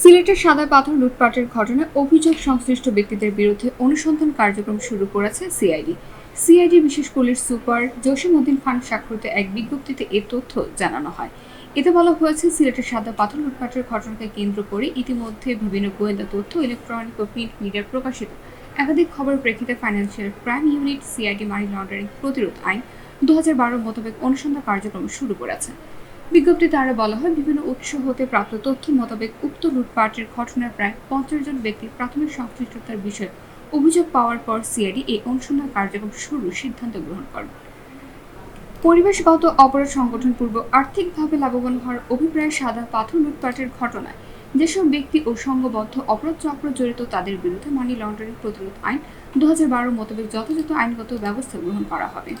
সিলেটের সাদা পাথর লুটপাটের ঘটনায় অভিযোগ সংশ্লিষ্ট ব্যক্তিদের বিরুদ্ধে অনুসন্ধান কার্যক্রম শুরু করেছে সিআইডি। সিআইডি বিশেষ পুলিশ সুপার জসিম উদ্দিন খান স্বাক্ষরিত এক বিজ্ঞপ্তিতে এ তথ্য জানানো হয়। এতে বলা হয়েছে, সিলেটের সাদা পাথর লুটপাটের ঘটনাকে কেন্দ্র করে ইতিমধ্যে বিভিন্ন গোয়েন্দা তথ্য, ইলেকট্রনিক ও প্রিন্ট মিডিয়ার প্রকাশিত। একাধিক খবরের প্রেক্ষিতে financial crime unit, CID money laundering প্রতিরোধ আইন দু হাজার বারো মোতাবেক অনুসন্ধান কার্যক্রম শুরু করেছে। বিজ্ঞপ্তিতে আরও বলা হয়, বিভিন্ন উৎস হতে প্রাপ্ত তথ্য মোতাবেক উক্ত লুটপাটের ঘটনায় প্রায় পঞ্চাশ জন ব্যক্তির প্রাথমিক সংশ্লিষ্টতার বিষয়ে অভিযোগ পাওয়ার পর সিআইডি এই অনুসন্ধান কার্যক্রম শুরুর সিদ্ধান্ত গ্রহণ করে। পরিবেশগত অপরাধ সংগঠন পূর্ব আর্থিকভাবে লাভবান হওয়ার অভিপ্রায়ে সাদা পাথর লুটপাটের ঘটনায় যেসব ব্যক্তি ও সংঘবদ্ধ অপরাধ চক্র জড়িত তাদের বিরুদ্ধে মানি লন্ডারিং প্রতিরোধ আইন দু হাজার বারো মোতাবেক যথাযথ আইনগত ব্যবস্থা গ্রহণ করা হবে।